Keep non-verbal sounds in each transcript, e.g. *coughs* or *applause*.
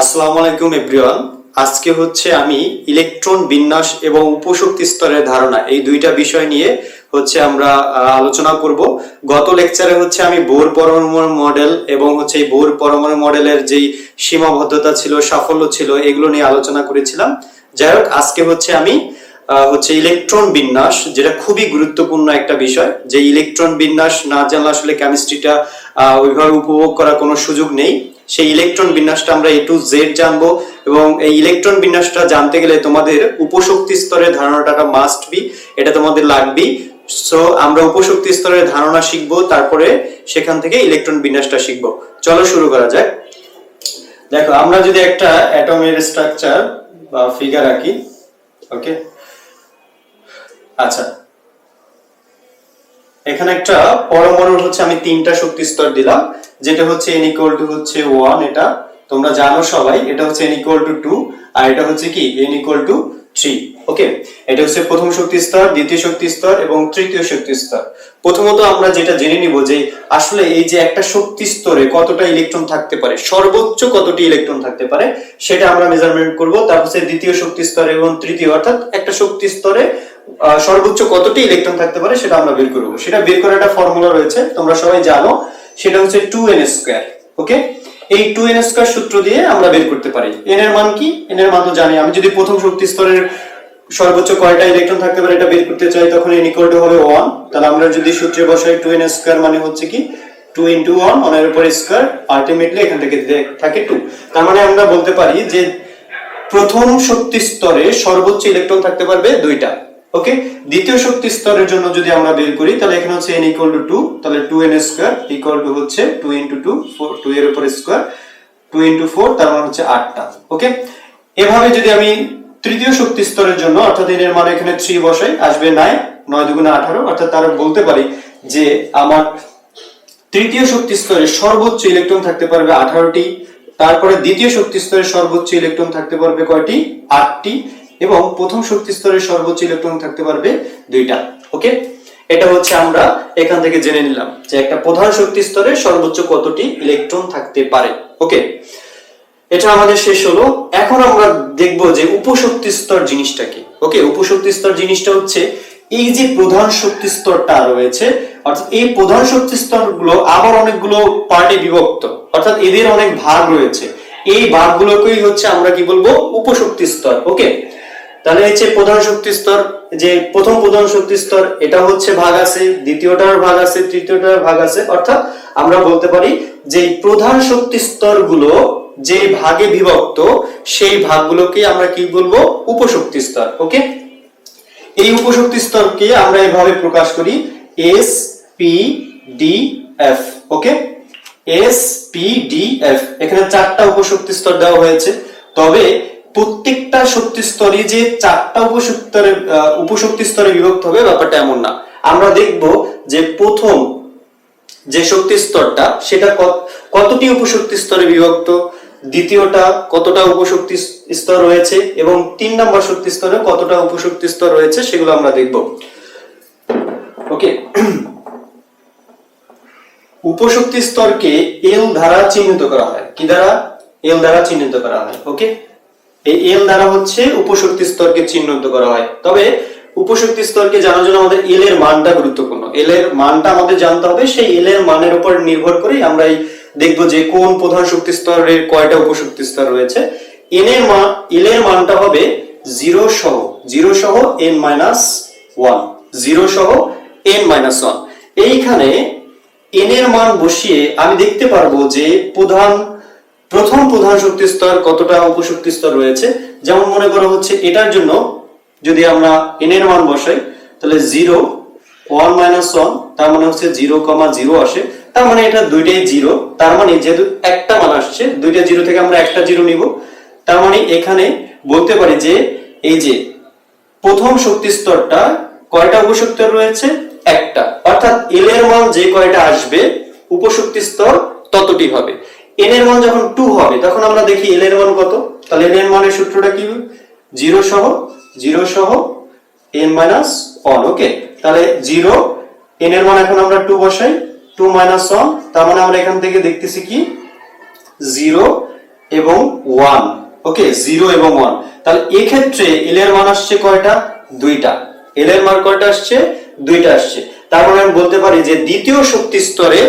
আসসালামু আলাইকুম, এভরিওয়ান। আজকে হচ্ছে আমি ইলেকট্রন বিন্যাস এবং উপশক্তি স্তরের ধারণা, এই দুইটা বিষয় নিয়ে হচ্ছে আমরা আলোচনা করব। গত লেকচারে হচ্ছে আমি বোর পরমাণু মডেল এবং হচ্ছে এই বোর পরমাণু মডেলের যেই সীমাবদ্ধতা ছিল, সাফল্য ছিল, এগুলো নিয়ে আলোচনা করেছিলাম। যাই হোক, আজকে হচ্ছে আমি হচ্ছে ইলেকট্রন বিন্যাস, যেটা খুবই গুরুত্বপূর্ণ একটা বিষয়, যে ইলেকট্রন বিন্যাস না জানলে আসলে কেমিস্ট্রিটা ওইভাবে উপভোগ করার কোনো সুযোগ নেই। সেই ইলেকট্রন বিন্যাসটা আমরা এ টু জেড জানব এবং এই ইলেকট্রন বিন্যাসটা জানতে গেলে তোমাদের উপশক্তি স্তরের ধারণাটা মাস্ট বি এটা তোমাদের লাগবেই। সো আমরা উপশক্তি স্তরের ধারণা শিখব, তারপরে সেখান থেকে ইলেকট্রন বিন্যাসটা শিখব। চলো শুরু করা যাক। দেখো, আমরা যদি একটা অ্যাটমের স্ট্রাকচার বা ফিগার আঁকি ওকে আচ্ছা এখানে একটা পরমাণুর হচ্ছে আমি তিনটা শক্তি স্তর দিলাম, যেটা হচ্ছে n ইকুয়াল টু হচ্ছে ওয়ান এটা। তোমরা জানো সবাই, এটা হচ্ছে n ইকুয়াল টু টু আর এটা হচ্ছে কি? n equal to three okay এটা হচ্ছে প্রথম শক্তি স্তর, দ্বিতীয় শক্তি স্তর এবং তৃতীয় শক্তি স্তর। প্রথমত আমরা যেটা জেনে নিব যে আসলে এই যে একটা শক্তি স্তরে কতটা ইলেকট্রন থাকতে পারে, সর্বোচ্চ কতটি ইলেকট্রন থাকতে পারে, সেটা আমরা মেজারমেন্ট করব। তারপর হচ্ছে দ্বিতীয় শক্তি স্তর এবং তৃতীয়, অর্থাৎ একটা শক্তি স্তরে সর্বোচ্চ কতটি ইলেকট্রন থাকতে পারে সেটা আমরা বের করব সেটা বের করার একটা ফর্মুলা রয়েছে, তোমরা সবাই জানো, সেটা হচ্ছে টু এন স্কোয়ার ওকে এই টু এন স্কোয়ার সূত্র দিয়ে আমরা বের করতে পারি। এন এর মান কি? এন এর মান তো জানি, আমি যদি প্রথম শক্তি স্তরের সর্বোচ্চ কয়টা ইলেকট্রন থাকতে পারে এটা বের করতে চাই, তখন এন ইকুয়াল টু হবে ওয়ান তাহলে আমরা যদি সূত্রে বসাই টু এন স্কোয়ার মানে হচ্ছে কি টু ইন্টু ওয়ান ওয়ানের উপর স্কোয়ার আলটিমেটলি এখান থেকে থাকে টু তার মানে আমরা বলতে পারি যে প্রথম শক্তি স্তরে সর্বোচ্চ ইলেকট্রন থাকতে পারবে দুইটা। ওকে দ্বিতীয় শক্তি স্তরের জন্য যদি আমরা বের করি, তাহলে এখানে হচ্ছে n ইকুয়াল টু টু তাহলে two n square equal to হচ্ছে two into two four two এর উপর স্কোয়ার টু ইন্টু ফোর তার মানে হচ্ছে আটটা। ওকে এভাবে যদি আমি তৃতীয় শক্তি স্তরের জন্য, অর্থাৎ এর মান এখানে থ্রি বসাই, আসবে নয় নয় দুগুণে আঠারো, অর্থাৎ তারা বলতে পারি যে আমার তৃতীয় শক্তি স্তরে সর্বোচ্চ ইলেকট্রন থাকতে পারবে আঠারোটি, তারপরে দ্বিতীয় শক্তি স্তরে সর্বোচ্চ ইলেকট্রন থাকতে পারবে কয়টি? আটটি। এবং প্রথম শক্তি স্তরে সর্বোচ্চ ইলেকট্রন থাকতে পারবে দুইটা, ওকে? এটা হচ্ছে আমরা এখান থেকে জেনে নিলাম যে একটা প্রধান শক্তি স্তরে সর্বোচ্চ কতটি ইলেকট্রন থাকতে পারে, ওকে? এটা আমাদের শেষ হলো। এখন আমরা দেখব যে উপশক্তি স্তর জিনিসটা কি ওকে? উপশক্তি স্তর জিনিসটা হচ্ছে এই যে প্রধান শক্তি স্তরটা রয়েছে, অর্থাৎ এই প্রধান শক্তি স্তরগুলো আবার অনেকগুলো পার্টে বিভক্ত, অর্থাৎ এদের অনেক ভাগ রয়েছে। এই ভাগগুলোকেই হচ্ছে আমরা কি বলব? উপশক্তি স্তর, ওকে? তাহলে হচ্ছে প্রধান শক্তি স্তর, যে প্রথম প্রধান শক্তি স্তর, এটা হচ্ছে ভাগ আছে, দ্বিতীয়টার ভাগ আছে, তৃতীয়টার ভাগ আছে, অর্থাৎ আমরা বলতে পারি যে প্রধান শক্তি স্তরগুলো যে ভাগে বিভক্ত, সেই ভাগগুলোকে আমরা কি বলব? উপশক্তি স্তর, ওকে? এই উপশক্তি স্তরকে আমরা এভাবে প্রকাশ করি s p d f okay? S p d f এখানে চারটা উপশক্তি স্তর দেওয়া হয়েছে। তবে প্রত্যেকটা শক্তি স্তরে যে চারটা উপশক্তি স্তরে উপশক্তি স্তরে বিভক্ত হবে, ব্যাপারটা এমন না। আমরা দেখব যে প্রথম যে শক্তি স্তরটা, সেটা কত- কতটি উপশক্তি স্তরে বিভক্ত, দ্বিতীয়টা কতটা উপশক্তি স্তর রয়েছে, এবং তিন নম্বর শক্তি স্তরে কতটা উপশক্তি স্তর রয়েছে, সেগুলো আমরা দেখব। ওকে। উপশক্তি স্তরকে এল দ্বারা চিহ্নিত করা হয়। কি দ্বারা? এল দ্বারা চিহ্নিত করা হয়। ওকে? এই এল দ্বারা হচ্ছে উপশক্তি স্তরকে চিহ্নিত করা হয়। তবে উপশক্তি স্তরকে জানার জন্য আমাদের এল এর মানটা গুরুত্বপূর্ণ। এল এর মানটা আমাদের জানতে হবে, সেই এল এর মানের উপর নির্ভর করে আমরা এই দেখব যে কোন প্রধান শক্তি স্তরের কয়টা উপশক্তি স্তর রয়েছে। এন এর মান এল এর মানটা হবে জিরো সহ জিরো সহ এন মাইনাস ওয়ান, জিরো সহ এন মাইনাস ওয়ান। এইখানে এন এর মান বসিয়ে আমি দেখতে পারব যে প্রধান প্রথম প্রধান শক্তি স্তর কতটা উপশক্তি স্তর রয়েছে? যেমন মনে করা হচ্ছে, এটার জন্য যদি আমরা এন এর মান বসাই, তাহলে জিরো ওয়ান মাইনাস ওয়ান তার মানে হচ্ছে জিরো কমা জিরো আসে। তার মানে এটা দুইটাই জিরো তার মানে যেহেতু একটা মান আসছে, দুইটা জিরো থেকে আমরা একটা জিরো নিব। তার মানে এখানে বলতে পারি যে, এই যে প্রথম শক্তি স্তরটা কয়টা উপশক্তি রয়েছে? একটা। অর্থাৎ এল এর মান যে কয়টা আসবে, উপশক্তি স্তর ততটি হবে। এন এর মান যখন টু হবে, তখন আমরা দেখি এল এর মান কত? তাহলে এন এর মানের সূত্রটা কি? জিরো সহ জিরো সহ এন মাইনাস ওয়ান ওকে তাহলে জিরো এন এর মান এখন আমরা টু বসাই টু মাইনাস ওয়ান তার মানে আমরা এখান থেকে দেখতেছি কি? জিরো এবং ওয়ান ওকে জিরো এবং ওয়ান তাহলে এক্ষেত্রে এল এর মান আসছে কয়টা? দুইটা। এল এর মান কয়টা আসছে? দুইটা আসছে। তার মানে আমি বলতে পারি যে দ্বিতীয় শক্তি স্তরে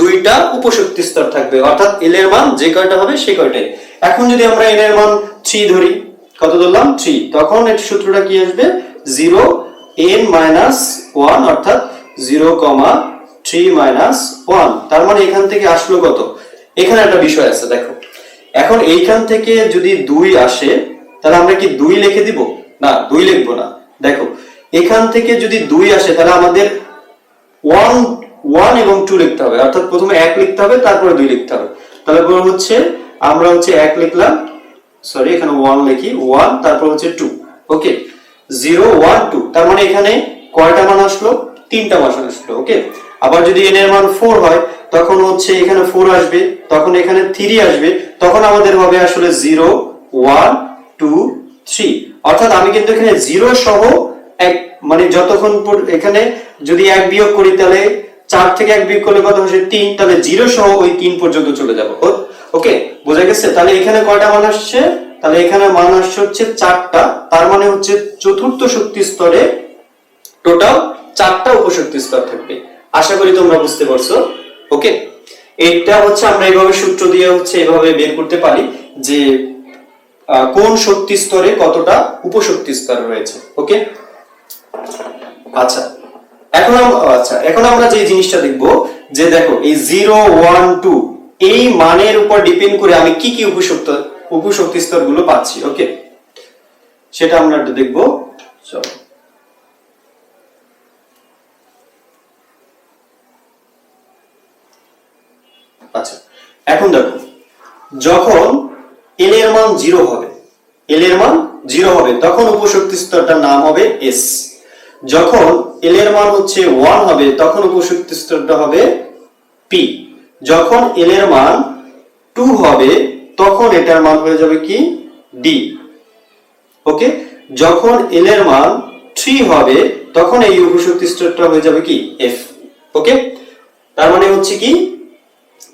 দুইটা উপশক্তি স্তর থাকবে। অর্থাৎ এল এর মান যে কয়টা হবে সেই কয়টাই এখন যদি আমরা এল এর মান থ্রি ধরি, কত ধরলাম? থ্রি তখন এর সূত্রটা কি আসবে? জিরো এন মাইনাস ওয়ান অর্থাৎ zero comma three minus one তার মানে এখান থেকে আসলো কত? এখানে একটা বিষয় আছে, দেখো। এখন এইখান থেকে যদি দুই আসে, তাহলে আমরা কি দুই লিখে দিব? না, দুই লিখব না। দেখো, এখান থেকে যদি দুই আসে, তাহলে আমাদের ওয়ান ওয়ান এবং টু লিখতে হবে। অর্থাৎ প্রথমে এক লিখতে হবে, তারপরে দুই লিখতে হবে। তাহলে হচ্ছে, আমরা হচ্ছে এক লিখলাম। সরি এখানে ওয়ান লিখি। ওয়ান তারপর হচ্ছে two okay zero one two তার মানে এখানে কয়টা মান আসলো? তিনটা মান আসলো। ওকে আবার যদি এন এর মান ফোর হয়, তখন হচ্ছে এখানে ফোর আসবে, তখন এখানে থ্রি আসবে, তখন আমাদের হবে আসলে জিরো ওয়ান টু থ্রি অর্থাৎ আমি কিন্তু এখানে জিরো সহ এক মানে যতক্ষণ এখানে যদি এক বিয়োগ করি, তাহলে চার থেকে এক বিয়োগ করলে কত হচ্ছে তিন, তাহলে জিরো সহ ওই তিন পর্যন্ত চলে যাব। ওকে, বোঝা গেছে? তাহলে এখানে কয়টা মান আসছে? তাহলে এখানে মান আসছে হচ্ছে চারটা। তার মানে হচ্ছে চতুর্থ শক্তি স্তরে টোটাল চারটা উপশক্তি স্তর থাকবে। আশা করি তোমরা বুঝতে পারছ। ওকে, এটা হচ্ছে আমরা এইভাবে সূত্র দিয়ে হচ্ছে এভাবে বের করতে পারি যে কোন শক্তি স্তরে কতটা উপশক্তি স্তর রয়েছে। ওকে আচ্ছা এখন আচ্ছা এখন আমরা যে জিনিসটা দেখব, যে দেখো, এই জিরো, ওয়ান, টু, এই মানের উপর ডিপেন্ড করে আমি কি কি উপশক্ত, উপশক্তি স্তরগুলো পাচ্ছি, ওকে? সেটা আমরা দেখব, চলো। আচ্ছা এখন দেখো, যখন এল এর মান জিরো হবে এল এর মান জিরো হবে, তখন উপশক্তি স্তরটার নাম হবে এস যখন এল এর মান হচ্ছে ওয়ান হবে, তখন উপশক্তি স্তরটা হবে পি যখন এল এর মান টু হবে, তখন এটার মান হয়ে যাবে কি? ডি ওকে যখন এল এর মান থ্রি হবে, তখন এই উপশক্তি স্তরটা হয়ে যাবে কি? এফ ওকে তার মানে হচ্ছে কি?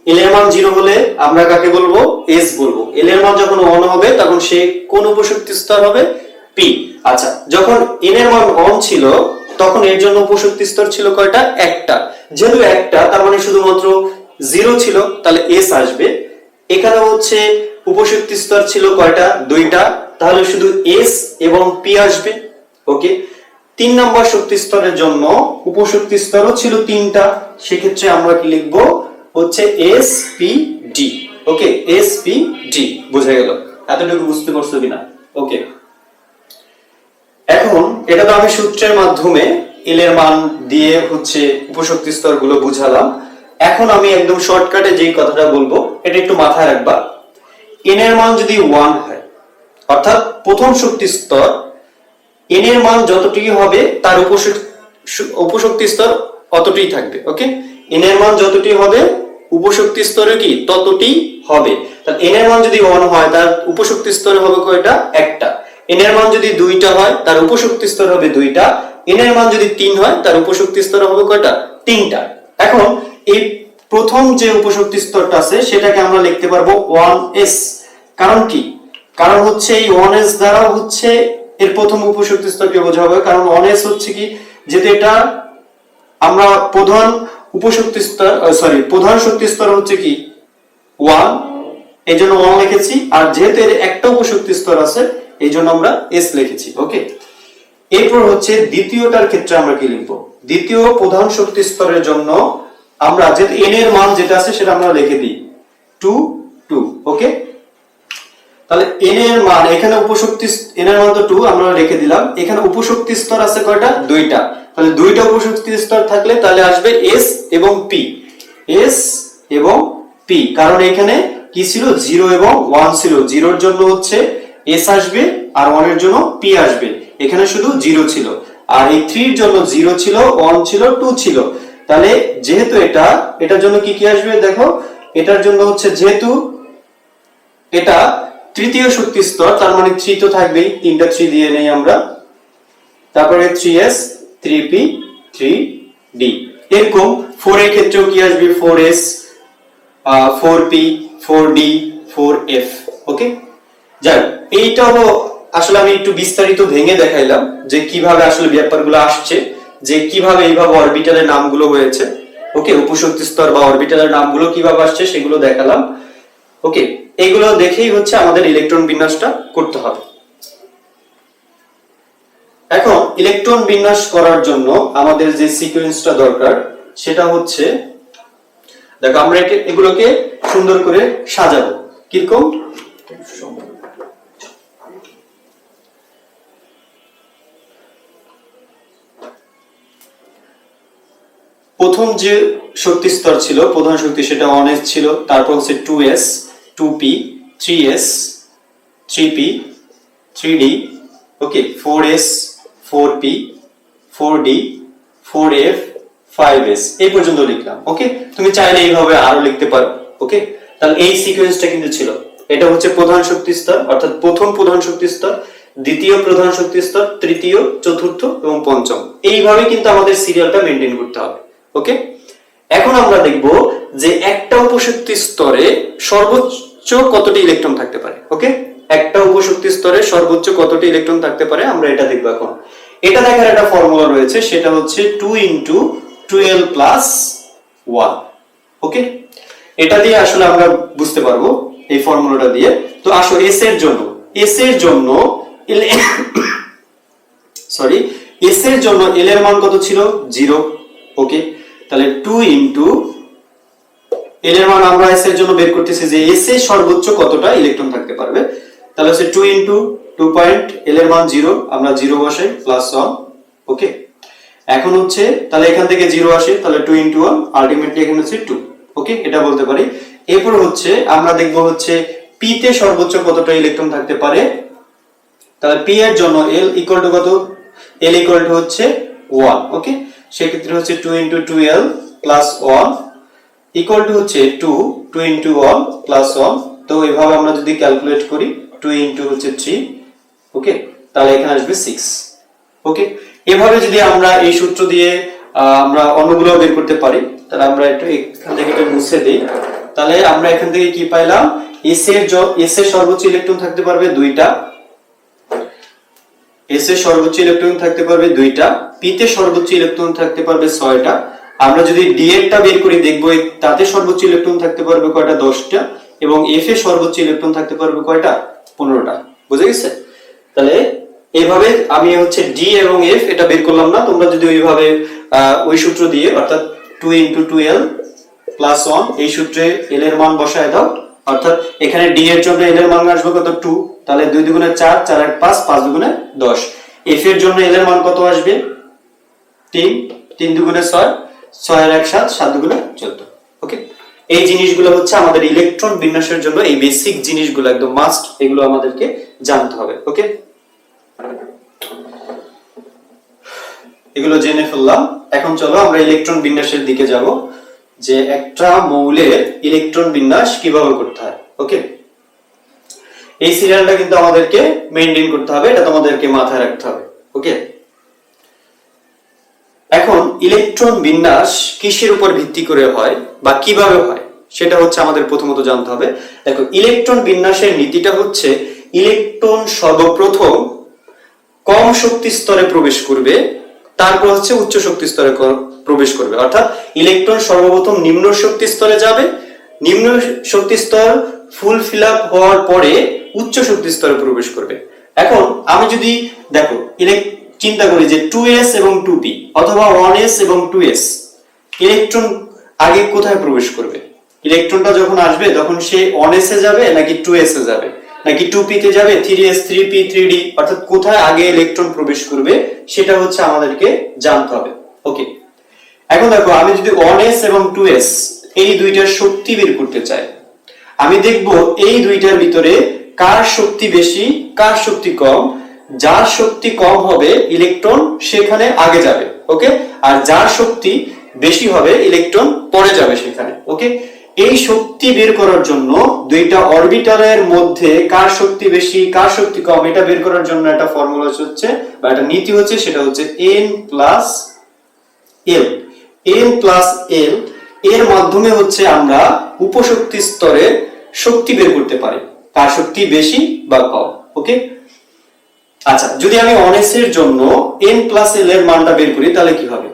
এল এর মান জিরো হলে আমরা কাকে বলব? এস বলব। এল এর মান যখন ওয়ান হবে, তখন সে কোন উপশক্তি স্তর হবে? পি আচ্ছা যখন এন এর মান অন ছিল, তখন এর জন্য উপশক্তি স্তর ছিল কয়টা? একটা। যেহেতু একটা, তার মানে শুধুমাত্র জিরো ছিল, তাহলে এস আসবে। এখানে হচ্ছে উপশক্তি স্তর ছিল কয়টা? দুইটা। তাহলে শুধু এস এবং পি আসবে। ওকে তিন নম্বর শক্তি স্তরের জন্য উপশক্তি স্তরও ছিল তিনটা। সেক্ষেত্রে আমরা কি লিখব? হচ্ছে s p d okay s p d বোঝা গেল। এতটুকু বুঝতে পারছ কিনা? ওকে এখন এটা তো আমি সূত্রের মাধ্যমে এল এর মান দিয়ে হচ্ছে উপশক্তি স্তরগুলো বুঝালাম। এখন আমি একদম শর্টকাটে যেই কথাটা বলব, এটা একটু মাথায় রাখবা। এন এর মান যদি ওয়ান হয়, অর্থাৎ প্রথম শক্তি স্তর এন এর মান যতটি হবে, তার উপশক- উপশক্তি স্তর অতটি থাকবে ওকে এন এর মান যতটি হবে, উপশক্তি স্তরে কি? ততটি হবে। তাহলে এন এর মান যদি ওয়ান হয়, তার উপশক্তি স্তরে হবে কয়টা? একটা। এন এর মান যদি দুইটা হয়, তার উপশক্তি স্তর হবে দুইটা। এন এর মান যদি তিন হয়, তার উপশক্তি স্তর হবে কয়টা? তিনটা। এখন এই প্রথম যে উপশক্তি স্তরটা আছে, সেটাকে আমরা লিখতে পারব ওয়ান এস। কারণ কি? কারণ হচ্ছে এই ওয়ান এস দ্বারা হচ্ছে এর প্রথম উপশক্তি স্তরকে বোঝা হবে। কারণ ওয়ান এস হচ্ছে কি? যেহেতু এটা আমরা প্রধান উপশক্তি স্তর সরি প্রধান শক্তি স্তর হচ্ছে কি? ওয়ান। এই জন্য ওয়ান লিখেছি। আর যেহেতু এর একটা উপশক্তি স্তর আছে এই জন্য আমরা এস লিখেছি ওকে এরপর হচ্ছে দ্বিতীয়টার ক্ষেত্রে আমরা কি লিখব? দ্বিতীয় প্রধান শক্তি স্তরের জন্য আমরা যেহেতু এন এর মান যেটা আছে সেটা আমরা লিখে দিই টু টু ওকে তাহলে এন এর মান, এখানে উপশক্তি এন এর মান তো টু আমরা রেখে দিলাম। এখানে উপশক্তি স্তর আছে কয়টা? দুইটা। তাহলে দুইটা উপশক্তি স্তর থাকলে তাহলে আসবে এস এবং পি এস এবং পি কারণ এখানে কি ছিল? জিরো এবং ওয়ান ছিল। জিরোর জন্য হচ্ছে এস আসবে আর ওয়ানের জন্য পি আসবে। এখানে শুধু জিরো ছিল। আর এই থ্রির জন্য জিরো ছিল ওয়ান ছিল টু ছিল। তাহলে যেহেতু এটা, এটার জন্য কি কি আসবে দেখো? এটার জন্য হচ্ছে যেহেতু এটা তৃতীয় শক্তি স্তর, তার মানে থ্রি তো থাকবেই। তিনটা থ্রি দিয়ে নেই আমরা। তারপরে three s three p three d এরকম ফোর এর ক্ষেত্রেও কি আসবে? Four s four p four d four f okay যাই এইটা হলো আসলে আমি একটু বিস্তারিত ভেঙে দেখাইলাম যে কীভাবে আসলে ব্যাপারগুলো আসছে, যে কীভাবে এইভাবে অরবিটালের নামগুলো হয়েছে। ওকে উপশক্তি স্তর বা অরবিটালের নামগুলো কীভাবে আসছে সেগুলো দেখালাম। ওকে এগুলো দেখেই হচ্ছে আমাদের ইলেকট্রন বিন্যাসটা করতে হবে। এখন ইলেকট্রন বিন্যাস করার জন্য আমাদের যে সিকোয়েন্সটা দরকার, সেটা হচ্ছে, দেখো আমরা এগুলোকে সুন্দর করে সাজাবো। কীরকম? প্রথম যে শক্তি স্তর ছিল, প্রধান শক্তি সেটা ওয়ান এস ছিল, তারপর হচ্ছে two s two p three s three p three d okay four s four p four d four f five s এই পর্যন্ত লিখলাম ওকে তুমি চাইলে এইভাবে আরও লিখতে পারো ওকে তাহলে এই সিকোয়েন্সটা কিন্তু ছিল, এটা হচ্ছে প্রধান শক্তি স্তর অর্থাৎ প্রথম প্রধান শক্তি স্তর দ্বিতীয় প্রধান শক্তি স্তর তৃতীয়, চতুর্থ এবং পঞ্চম, এইভাবে কিন্তু আমাদের সিরিয়ালটা মেনটেন করতে হবে। ওকে এখন আমরা দেখব যে একটা উপশক্তি স্তরে সর্বোচ্চ কতটি ইলেকট্রন থাকতে পারে? ওকে একটা উপশক্তি স্তরে সর্বোচ্চ কতটি ইলেকট্রন থাকতে পারে? আমরা এটা দেখব এখন। এটা দেখার একটা ফর্মুলা রয়েছে, সেটা হচ্ছে two into twelve plus one okay এটা দিয়ে আসলে আমরা বুঝতে পারব এই ফর্মুলাটা দিয়ে। তো আসো এস এর জন্য। এস এর জন্য সরি এস এর জন্য এল *coughs* এর মান কত ছিল? জিরো ওকে তাহলে টু ইন্টু এল এর মান আমরা এস এর জন্য বের করতেছি যে এস এ সর্বোচ্চ কতটা ইলেকট্রন থাকতে পারবে? তাহলে হচ্ছে two into two point l এর মান জিরো আমরা জিরো বসাই প্লাস ওয়ান ওকে এখন হচ্ছে, তাহলে এখান থেকে জিরো আসে, তাহলে টু ইন্টু ওয়ান আলটিমেটলি এখানে হচ্ছে টু ওকে এটা বলতে পারি। এরপর হচ্ছে, আমরা দেখব হচ্ছে পি তে সর্বোচ্চ কতটা ইলেকট্রন থাকতে পারে? তাহলে পি এর জন্য এল ইকুয়াল টু কত? এল ইকুয়াল টু হচ্ছে ওয়ান ওকে সেক্ষেত্রে হচ্ছে two into two l plus one equal to হচ্ছে two two into one plus one তো এভাবে আমরা যদি ক্যালকুলেট করি টু ইন্টু হচ্ছে থ্রি ওকে তাহলে এখানে আসবে সিক্স ওকে এভাবে যদি আমরা এই সূত্র দিয়ে আমরা অন্যগুলো বের করতে পারি, তাহলে আমরা একটু এখান থেকে একটু মুছে দিই। তাহলে আমরা এখান থেকে কি পাইলাম? এস এর এস এর সর্বোচ্চ ইলেকট্রন থাকতে পারবে দুইটা। এস এর সর্বোচ্চ ইলেকট্রন থাকতে পারবে দুইটা পি তে সর্বোচ্চ ইলেকট্রন থাকতে পারবে ছয়টা। আমরা যদি ডি এরটা বের করি, দেখব তাতে সর্বোচ্চ ইলেকট্রন থাকতে পারবে কয়টা? দশটা। এবং এফ এর সর্বোচ্চ ইলেকট্রন থাকতে পারবে কয়টা? পনেরোটা। বুঝে গেছে? তাহলে এইভাবে আমি হচ্ছে ডি এবং এফ এটা বের করলাম না। তোমরা যদি ওইভাবে ওই সূত্র দিয়ে, অর্থাৎ two into two l plus one এই সূত্রে এল এর মান বসায় দাও। অর্থাৎ এখানে ডি এর জন্য এল এর মান আসবে কত? টু তাহলে দুই দুগুণে চার চার এক পাঁচ পাঁচ দুগুণে দশ। এফ এর জন্য এল এর মান কত আসবে? তিন। তিন দুগুণে ছয় ছয় এক সাত সাত দুগুণে চোদ্দ। ওকে এই জিনিসগুলো হচ্ছে আমাদের ইলেকট্রন বিন্যাসের জন্য এই বেসিক জিনিসগুলো একদম মাস্ট এগুলো আমাদেরকে জানতে হবে। ওকে এগুলো জেনে ফেললাম। এখন চলো আমরা ইলেকট্রন বিন্যাসের দিকে যাব। যে একটা মৌলের ইলেকট্রন বিন্যাস কীভাবে করতে হয় ওকে এই সিরিয়ালটা কিন্তু আমাদেরকে মেনটেন করতে হবে, এটা তোমাদেরকে মাথায় রাখতে হবে ওকে এখন ইলেকট্রন বিন্যাস কিসের উপর ভিত্তি করে হয় বা কীভাবে হয়, সেটা হচ্ছে আমাদের প্রথমত জানতে হবে। দেখো, ইলেকট্রন বিন্যাসের নীতিটা হচ্ছে ইলেকট্রন সর্বপ্রথম কম শক্তি স্তরে প্রবেশ করবে, তারপর হচ্ছে উচ্চ শক্তি স্তরে প্রবেশ করবে। অর্থাৎ ইলেকট্রন সর্বপ্রথম নিম্ন শক্তি স্তরে যাবে। নিম্ন শক্তি স্তর ফুল ফিল আপ হওয়ার পরে উচ্চ শক্তি স্তরে প্রবেশ করবে। এখন আমি যদি, দেখো চিন্তা করি যে টু এস এবং টু পি অথবা ওয়ান এস এবং টু এস, ইলেকট্রন আগে কোথায় প্রবেশ করবে? ইলেকট্রনটা যখন আসবে, তখন সে অন এস এ যাবে নাকি টু এস এ যাবে? নাকি টু পি যাবে, three s, three p, three d? অর্থাৎ কোথায় আগে ইলেকট্রন প্রবেশ করবে, সেটা হচ্ছে আমাদেরকে জানতে হবে। ওকে এখন দেখো, আমি যদি ওয়ান এস এবং টু এস এই দুইটার শক্তি বের করতে চাই, আমি দেখব এই দুইটার ভিতরে কার শক্তি বেশি, কার শক্তি কম? যার শক্তি কম হবে ইলেকট্রন সেখানে আগে যাবে ওকে আর যার শক্তি বেশি হবে ইলেকট্রন পরে যাবে সেখানে ওকে এই শক্তি বের করার জন্য দুইটা অরবিটালের মধ্যে কার শক্তি বেশি, কার শক্তি কম, এটা বের করার জন্য একটা ফর্মুলা হচ্ছে, বা একটা নীতি হচ্ছে, সেটা হচ্ছে n plus l n plus l এর মাধ্যমে হচ্ছে আমরা উপশক্তি স্তরে শক্তি বের করতে পারি। কার শক্তি? বেশি বা কম ওকে আচ্ছা যদি আমি জন্য n প্লাস এল এর মানটা বের করি, তাহলে কি হবে?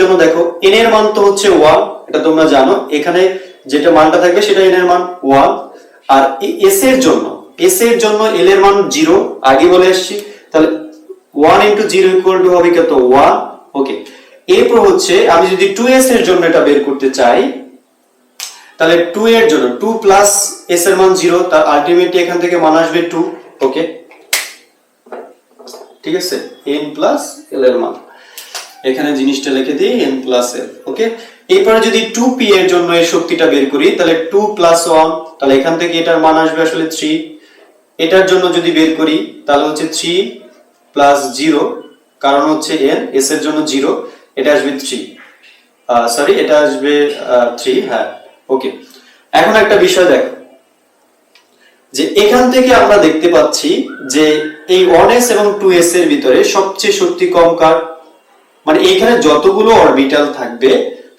জন্য দেখো, n এর মান তো হচ্ছে 1 এটা তোমরা জানো। এখানে যেটা মানটা থাকবে, সেটা n এর মান 1 আর s এর জন্য, s এর জন্য l এর মান 0 আগে বলে এসেছি। তাহলে 1 ইনটু 0 ইকুয়াল টু হবে কত? 1 ওকে এরপর হচ্ছে আমি যদি 2s এর জন্য এটা বের করতে চাই, তাহলে টু এর জন্য টু প্লাস এস এর মান জিরো তার আলটিমেটলি এখান থেকে মান আসবে 2 ওকে ঠিক আছে? এন প্লাস এল এর মান। এখানে জিনিসটা লিখে দিই এন প্লাস l ওকে এরপরে যদি টু পি এর জন্য এই শক্তিটা বের করি, তাহলে টু প্লাস ওয়ান তাহলে এখান থেকে এটার মান আসবে আসলে থ্রি এটার জন্য যদি বের করি, তাহলে হচ্ছে থ্রি প্লাস জিরো কারণ হচ্ছে এন এস এর জন্য 0 এটা আসবে 3 সরি এটা আসবে 3 হ্যাঁ ওকে এখন একটা বিষয় দেখো। যে এখান থেকে আমরা দেখতে পাচ্ছি যে এই 1s এবং 2s এর ভিতরে সবচেয়ে শক্তি কম কার? মানে এখানে যতগুলো অরবিটাল থাকবে,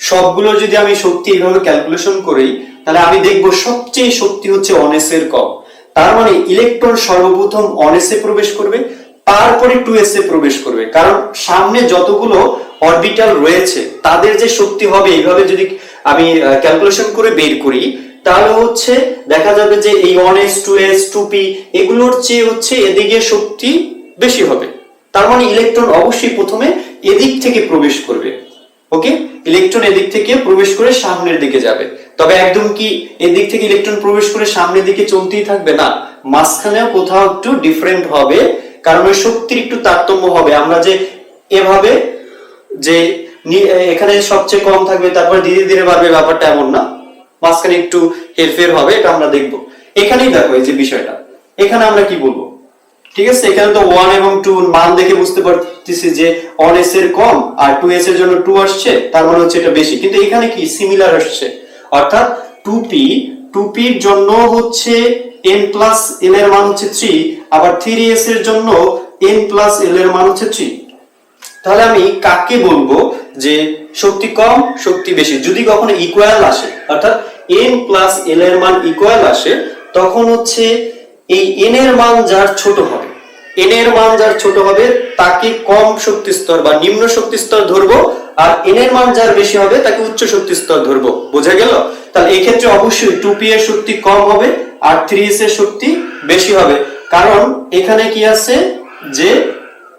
সবগুলো যদি আমি শক্তি এইভাবে ক্যালকুলেশন করি, তাহলে আমি দেখব সবচেয়ে শক্তি হচ্ছে 1s এর কম। তার মানে ইলেকট্রন সর্বপ্রথম 1s এ প্রবেশ করবে তারপরে 2s এ প্রবেশ করবে। কারণ সামনে যতগুলো অরবিটাল রয়েছে, তাদের যে শক্তি হবে, এইভাবে যদি আমি ক্যালকুলেশন করে বের করি, তাহলে হচ্ছে দেখা যাবে যে এই 1s 2s 2p এগুলোর চেয়ে হচ্ছে এদিকে শক্তি বেশি হবে। তার মানে ইলেকট্রন অবশ্যই প্রথমে এদিক থেকে প্রবেশ করবে। ওকে ইলেকট্রন এদিক থেকে প্রবেশ করে সামনের দিকে যাবে। তবে একদম কি এদিক থেকে ইলেকট্রন প্রবেশ করে সামনের দিকে চলতেই থাকবে? না। মাঝখানেও কোথাও একটু ডিফারেন্ট হবে কারণ ওই শক্তির একটু তারতম্য হবে। আমরা যে এভাবে যে এখানে সবচেয়ে কম থাকবে, তারপর ধীরে ধীরে বাড়বে, ব্যাপারটা এমন না। মাঝখানে একটু হেরফের হবে, এটা আমরা দেখব। এখানেই দেখো এই যে বিষয়টা। এখানে আমরা কি বলব? ঠিক আছে? এখানে তো ওয়ান এবং টু মান দেখে বুঝতে পারতেছি যে ওয়ান এস এর কম আর টু এস এর জন্য টু আসছে, তার মানে হচ্ছে এটা বেশি। কিন্তু এখানে কি? সিমিলার আসছে। অর্থাৎ টু পি টু পির জন্য হচ্ছে এন প্লাস এল এর মান হচ্ছে থ্রি আবার থ্রি এস এর জন্য এন প্লাস এল এর মান হচ্ছে থ্রি তাহলে আমি কাকে বলব যে শক্তি কম, শক্তি বেশি? যদি কখনো ইকুয়াল আসে, অর্থাৎ n প্লাস এল এর মান ইকুয়াল আসে, তখন হচ্ছে এই n এর মান যার ছোট হবে, n এর মান যার ছোট হবে, তাকে কম শক্তি স্তর বা নিম্ন শক্তি স্তর ধরবো আর n এর মান যার বেশি হবে, তাকে উচ্চ শক্তি স্তর ধরবো। বোঝা গেল? তাহলে এই ক্ষেত্রে অবশ্যই 2p এর শক্তি কম হবে আর 3s এর শক্তি বেশি হবে। কারণ এখানে কি আছে? যে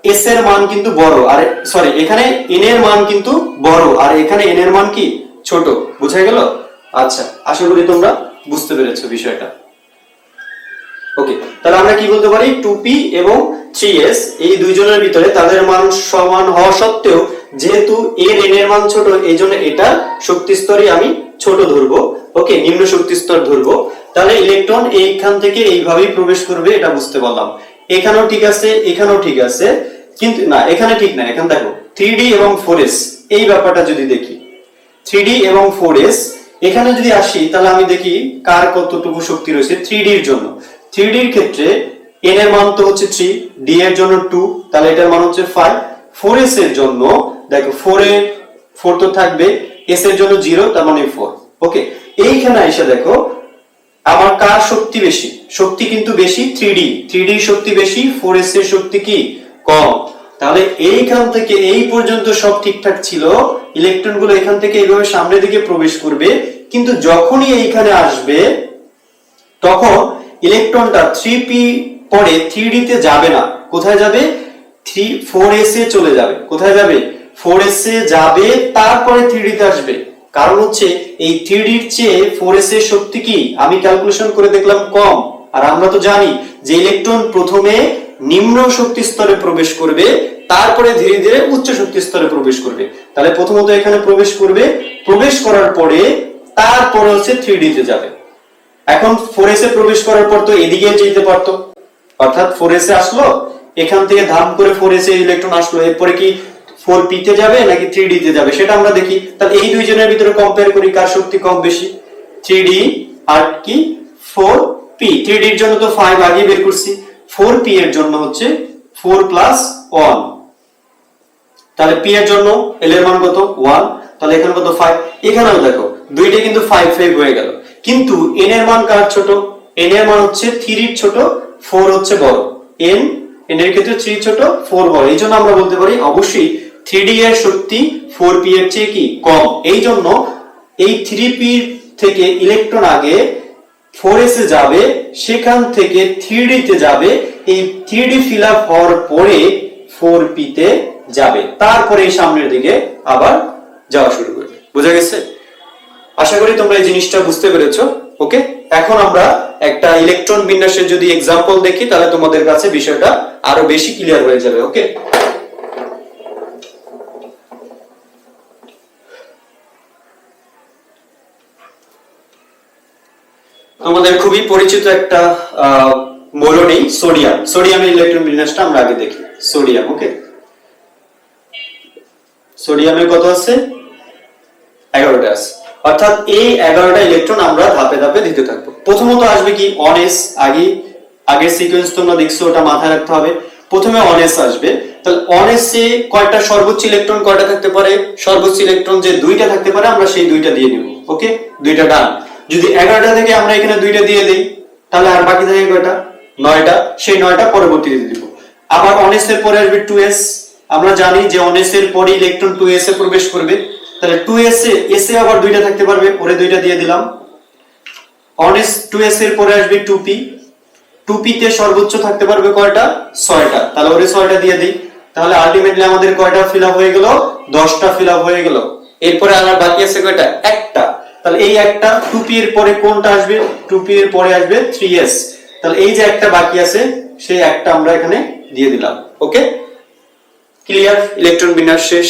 এস এর মান কিন্তু বড়। আর সরি এখানে এন এর মান কিন্তু বড়। আর এখানে এন এর মান কি? ছোট। বুঝা গেল? আচ্ছা আশা করি তোমরা বুঝতে পেরেছ বিষয়টা। ওকে তাহলে আমরা কি বলতে পারি? 2p এবং থ্রি এস এই দুইজনের ভিতরে তাদের মান সমান হওয়া সত্ত্বেও যেহেতু এর n এর মান ছোট এই জন্য এটা শক্তি স্তরই আমি ছোট ধরবো। ওকে নিম্ন শক্তি স্তর ধরবো। তাহলে ইলেকট্রন এইখান থেকে এইভাবেই প্রবেশ করবে, এটা বুঝতে পারলাম। এখানেও ঠিক আছে, এখানেও ঠিক আছে। কিন্তু না, এখানে ঠিক না, এখানে দেখো 3d এবং 4s এই ব্যাপারটা যদি দেখি। 3d এবং 4s এখানে যদি আসি, তাহলে আমি দেখি কার কতটুকু শক্তি রয়েছে 3d এর জন্য। 3d এর ক্ষেত্রে এন এর মান তো হচ্ছে 3 d এর জন্য টু তাহলে এটার মান হচ্ছে 5 4s এর জন্য, দেখো 4 এর 4 তো থাকবে, s এর জন্য 0 তার মানে 4 ওকে এইখানে এসে দেখো, আমার কার শক্তি বেশি? শক্তি কিন্তু বেশি 3d 3d এর শক্তি বেশি 4s এর শক্তি কি? কম। তাহলে এইখান থেকে এই পর্যন্ত সব ঠিকঠাক ছিল ইলেকট্রনগুলো এখান থেকে এইভাবে সামনের দিকে প্রবেশ করবে, কিন্তু যখনই এইখানে আসবে, তখন ইলেকট্রনটা 3p পরে 3d তে যাবে না। কোথায় যাবে? 3 4s এ চলে যাবে। কোথায় যাবে? 4s এ যাবে, তারপরে 3d তে আসবে। কারণ হচ্ছে, এই 3d এর চেয়ে 4s এর শক্তি কি? আমি ক্যালকুলেশন করে দেখলাম কম। আর আমরা তো জানি যে ইলেকট্রন প্রথমে নিম্ন শক্তি স্তরে প্রবেশ করবে, তারপরে ধীরে ধীরে উচ্চ শক্তি স্তরে প্রবেশ করবে। তাহলে প্রথমত এখানে প্রবেশ করবে, প্রবেশ করার পরে তারপরে হচ্ছে 3d তে যাবে। এখন ফোর এ প্রবেশ করার পর তো এদিকে যেতে পারতো। অর্থাৎ ফোর এ আসলো এখান থেকে ধাপ করে ফোর এ ইলেকট্রন আসলো। এরপরে কি ফোর পি তে যাবে নাকি থ্রি ডি তে যাবে? সেটা আমরা দেখি। তাহলে এই দুইজনের ভিতরে কম্পেয়ার করি কার শক্তি কম বেশি। থ্রি ডি আর কি? ফোর পি থ্রি ডির জন্য তো ফাইভ আগে বের করছি। ফোর পি এর জন্য হচ্ছে ফোর প্লাস ওয়ান তাহলে পি এর জন্য এল এর মান কত? ওয়ান তাহলে এখানে কত? ফাইভ এখানেও দেখো, দুইটা কিন্তু ফাইভ ফাইভ হয়ে গেল। কিন্তু এন এর মান কার ছোট? এন এর মান হচ্ছে থ্রির ছোট ফোর হচ্ছে বড়। এন এর ক্ষেত্রে থ্রি ছোট ফোর বড়। এই জন্য আমরা বলতে পারি, অবশ্যই থ্রি ডি এর শক্তি ফোর পি এর চেয়ে কি কম? এই জন্য এই থ্রি পি থেকে ইলেকট্রন আগে ফোর এস এ যাবে, সেখান থেকে থ্রি তে যাবে, এই থ্রি ডি ফিল আপ হওয়ার পরে ফোর পি তে যাবে। তারপরে সামনের দিকে আবার যাওয়া শুরু করবে। বুঝা গেছে? আশা করি তোমরা এই জিনিসটা বুঝতে পেরেছ। ওকে? এখন আমরা একটা ইলেকট্রন বিন্যাসের যদি এক্সাম্পল দেখি, তাহলে তোমাদের কাছে বিষয়টা আরও বেশি ক্লিয়ার হয়ে যাবে, ওকে? আমাদের খুবই পরিচিত একটা মৌল নেই সোডিয়াম। সোডিয়ামের ইলেকট্রন বিন্যাসটা আমরা আগে দেখি। Sodium, okay? সিয়ামের কত আছে? অর্থাৎ এই এগারোটা ইলেকট্রন আমরা ধাপে ধাপে দিতে থাকব। প্রথমত আসবে কি? অনেস আগে, আগের সিকোয়েন্স তোমরা দেখছ, ওটা মাথায় রাখতে হবে। প্রথমে অনেস আসবে। তাহলে অনেসে কয়টা সর্বোচ্চ ইলেকট্রন কয়টা থাকতে পারে? সর্বোচ্চ ইলেকট্রন যে দুইটা থাকতে পারে, আমরা সেই দুইটা দিয়ে নিব। ওকে দুইটা ডান যদি এগারোটা থেকে আমরা এখানে দুইটা দিয়ে দিই, তাহলে আর বাকি থাকে কয়টা? নয়টা। সেই নয়টা পরবর্তীতে দিব। আবার অনেসের পরে আসবে টু এস আমরা জানি যে অনেসের পরে ইলেকট্রন টু এস এ প্রবেশ করবে। তাহলে টু এস এ এস এ আবার দুইটা থাকতে পারবে, ওরে দুইটা দিয়ে দিলাম। অনেস টু এস এর পরে আসবে টু পি টু পি তে সর্বোচ্চ থাকতে পারবে কয়টা? ছয়টা। তাহলে ওরে ছয়টা দিয়ে দিই। তাহলে আলটিমেটলি আমাদের কয়টা ফিল আপ হয়ে গেল? দশটা ফিল আপ হয়ে গেল। এরপরে আর বাকি আছে কয়টা? একটা। তাহলে এই একটা টু এর পরে কোনটা আসবে? টু এর পরে আসবে থ্রি এস তাহলে এই যে একটা বাকি আছে, সেই একটা আমরা এখানে দিয়ে দিলাম। ওকে ক্লিয়ার ইলেকট্রন বিন্যাস শেষ।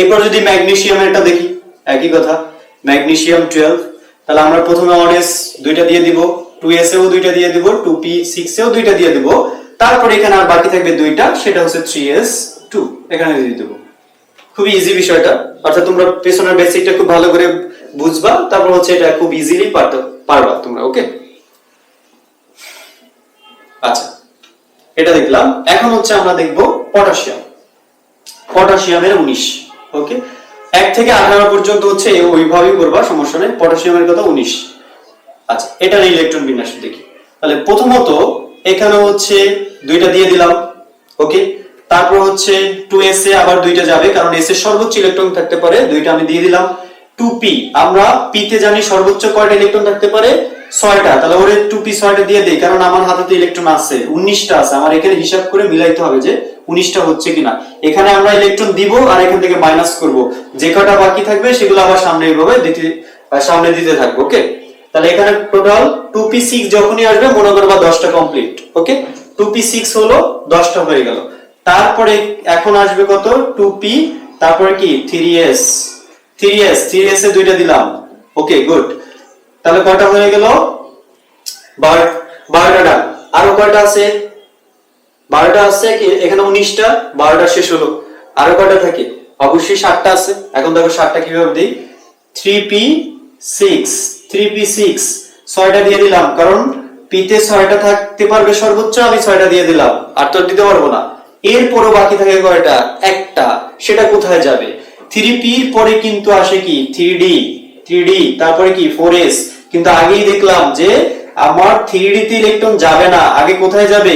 এরপর যদি ম্যাগনেশিয়াম এটা দেখি, একই কথা ম্যাগনেসিয়াম টুয়েলভ তাহলে আমরা প্রথমে অনেস দুইটা দিয়ে দিব টু এস এও দুইটা দিয়ে দিব টু পি সিক্স এও দুইটা দিয়ে দিব, তারপর এখানে আর বাকি থাকবে দুইটা, সেটা হচ্ছে থ্রি এস টু এখানে দিয়ে দেবো। খুবই ইজি বিষয়টা, অর্থাৎ তোমরা পেছনের বেসিকটা খুব ভালো করে বুঝবা, তারপর হচ্ছে এটা খুব ইজিলি পারবা তোমরা ওকে আচ্ছা এটা দেখলাম, এখন হচ্ছে আমরা দেখব পটাশিয়াম পটাশিয়ামের উনিশ। ওকে এক থেকে আঠারো পর্যন্ত হচ্ছে ওইভাবেই করবা, সমস্যা নেই। পটাশিয়ামের কথা উনিশ। আচ্ছা এটার ইলেকট্রন বিন্যাস দেখি। তাহলে প্রথমত এখানে হচ্ছে দুইটা দিয়ে দিলাম। ওকে তারপর হচ্ছে টু এস এ আবার দুইটা যাবে, কারণ এস এর সর্বোচ্চ ইলেকট্রন থাকতে পারে, দুইটা আমি দিয়ে দিলাম। টু পি আমরা পি তে জানি সর্বোচ্চ কয়টা ইলেকট্রন থাকতে পারে? ছয়টা, তাহলে ওরে টু পি ছয়টা দিয়ে দেই, কারণ আমার হাতে তো ইলেকট্রন আছে, উনিশটা আছে, আমার এখানে হিসাব করে মিলাইতে হবে যে উনিশটা হচ্ছে কিনা। এখানে আমরা ইলেকট্রন দিব আর এখান থেকে মাইনাস করব। যে কটা বাকি থাকবে, সেগুলো আবার সামনে এইভাবে দিতে সামনে দিতে থাকব ওকে তাহলে এখানে টোটাল টু পি সিক্স যখনই আসবে, মনে করবা দশটা complete okay two p six হলো দশটা হয়ে গেল। তারপরে এখন আসবে কত? টু পি তারপরে কি? Three s three s three s এ দুইটা দিলাম ওকে গুড তাহলে কয়টা হয়ে গেল? বারোটা ডান। আরও কয়টা আছে? বারোটা আছে এখানে উনিশটা, বারোটা শেষ হলো। আরও কয়টা থাকে? অবশ্যই সাতটা আছে। এখন দেখো সাতটা কীভাবে দিই? Three p six three p six ছয়টা দিয়ে দিলাম, কারণ পিতে ছয়টা থাকতে পারবে সর্বোচ্চ, আমি ছয়টা দিয়ে দিলাম। আর তো দিতে পারব না। এরপরও বাকি থাকে কয়টা? একটা। সেটা কোথায় যাবে? থ্রি পির পরে কিন্তু আসে কি? থ্রি ডি থ্রি ডি তারপরে কি? ফোর এস কিন্তু আগেই দেখলাম যে আমার থ্রি তে ইলেকট্রন যাবে না। আগে কোথায় যাবে?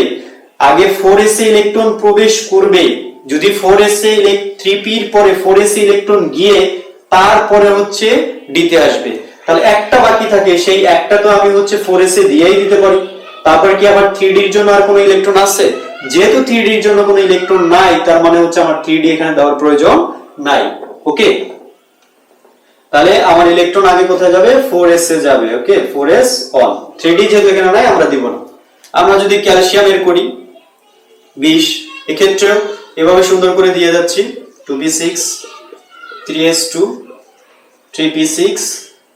আগে ফোর এস এ ইলেকট্রন প্রবেশ করবে। যদি ফোর এস এ থ্রি পির পরে ফোর এস ইলেকট্রন গিয়ে তারপরে হচ্ছে ডিতে আসবে। তাহলে একটা বাকি থাকে। সেই একটা তো আমি হচ্ছে ফোর এস এ দিয়েই দিতে পারি। তারপর কি আমার থ্রি ডির জন্য আর কোনো ইলেকট্রন আছে? যেহেতু থ্রি ডির জন্য কোনো ইলেকট্রন নাই, তার মানে হচ্ছে আমার থ্রি ডি এখানে দেওয়ার প্রয়োজন নাই। ওকে? তাহলে আমার ইলেকট্রন আগে কোথায় যাবে? ফোর এস এ যাবে okay four s on three d যেহেতু এখানে নাই, আমরা দিব না। আমরা যদি ক্যালসিয়াম এর করি, বিশ, এক্ষেত্রেও এভাবে সুন্দর করে দিয়ে যাচ্ছি। Two p six three s two three p six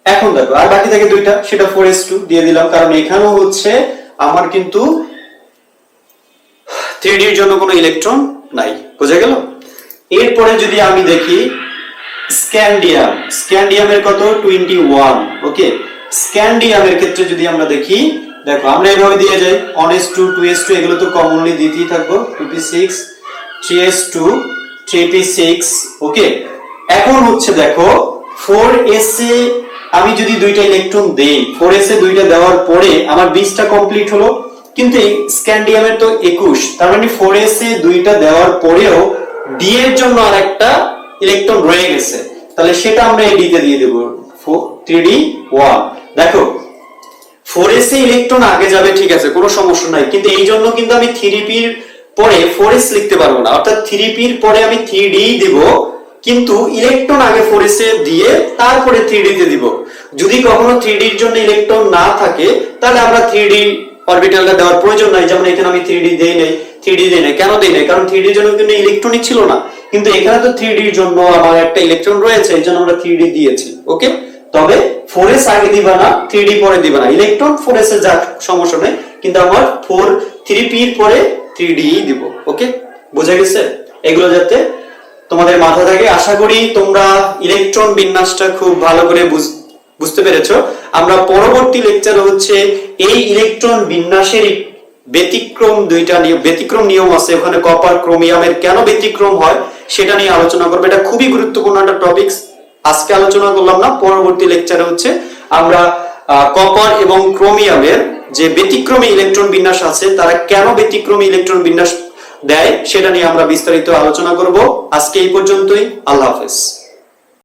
এখন দেখো, আর বাকি থাকে দুইটা, সেটা ফোর এস টু দিয়ে দিলাম। কারণ এখানেও হচ্ছে আমার কিন্তু থ্রি ডির জন্য কোনো ইলেকট্রন নাই। বুঝে গেল? এরপরে যদি আমি দেখি স্ক্যান্ডিয়াম স্ক্যান্ডিয়ামের কত? টোয়েন্টি ওয়ান ওকে স্ক্যান্ডিয়ামের ক্ষেত্রে যদি আমরা দেখি, দেখো, আমরা এভাবে দিয়ে যাই। On s two two s two এগুলো তো কমনলি দিতেই থাকব। Two p six three s two three p six okay এখন হচ্ছে দেখো ফোর এস এ আমি যদি দুইটা ইলেকট্রন দেই ফোর এস এ দুইটা দেওয়ার পরে আমার বিশটা কমপ্লিট হলো। কিন্তু স্ক্যান্ডিয়ামের তো একুশ, তার মানে ফোর এস এ দুইটা দেওয়ার পরেও ডি এর জন্য আর একটা ইলেকট্রন রয়ে গেছে। তাহলে সেটা আমরা এই ডিতে দিয়ে দেবো। থ্রি ডি ওয়ান দেখো ফোর এস এ ইলেকট্রন আগে যাবে, ঠিক আছে, কোনো সমস্যা নাই। কিন্তু এই জন্য কিন্তু আমি থ্রি পির পরে ফোর এস লিখতে পারব না। অর্থাৎ থ্রি পির পরে আমি থ্রি ডি দিব, কিন্তু ইলেকট্রন আগে ফোর এস এ দিয়ে তারপরে থ্রি ডি তে দিব। যদি কখনো থ্রি ডির জন্য ইলেকট্রন না থাকে, তাহলে আমরা থ্রি ডি অরবিটালটা দেওয়ার প্রয়োজন নাই। যেমন এখানে আমি থ্রি ডি দেই নাই থ্রি ডি দেই নাই। কেন দেই নাই? কারণ থ্রি ডির জন্য কিন্তু ইলেকট্রনিক ছিল না। কিন্তু এখানে তো থ্রি ডির জন্য আমার একটা ইলেকট্রন রয়েছে, এই জন্য আমরা থ্রি ডি দিয়েছি ওকে তবে ফোর এস আগে দিবা না থ্রি ডি পরে দিবা না। ইলেকট্রন ফোর এস এর যাক, সমস্যা নেই, কিন্তু আমার ফোর থ্রি পি পরে থ্রি ডি দিব ওকে বোঝা গেছে? এগুলো যাতে তোমাদের মাথা থাকে। আশা করি তোমরা ইলেকট্রন বিন্যাসটা খুব ভালো করে বুঝ- বুঝতে পেরেছ। আমরা পরবর্তী লেকচারে হচ্ছে এই ইলেকট্রন বিন্যাসের ব্যতিক্রম দুইটা নিয়ম, ব্যতিক্রম নিয়ম আছে। ওখানে কপার ক্রোমিয়ামের কেন ব্যতিক্রম হয় সেটা নিয়ে আলোচনা করব। এটা খুবই গুরুত্বপূর্ণ একটা টপিক আজকে আলোচনা করলাম না, পরবর্তী লেকচারে হচ্ছে আমরা কপার এবং ক্রোমিয়ামের যে ব্যতিক্রমী ইলেকট্রন বিন্যাস আছে, তারা কেন ব্যতিক্রমী ইলেকট্রন বিন্যাস দেয় সেটা নিয়ে আমরা বিস্তারিত আলোচনা করব। আজকে এই পর্যন্তই। আল্লাহ হাফেজ।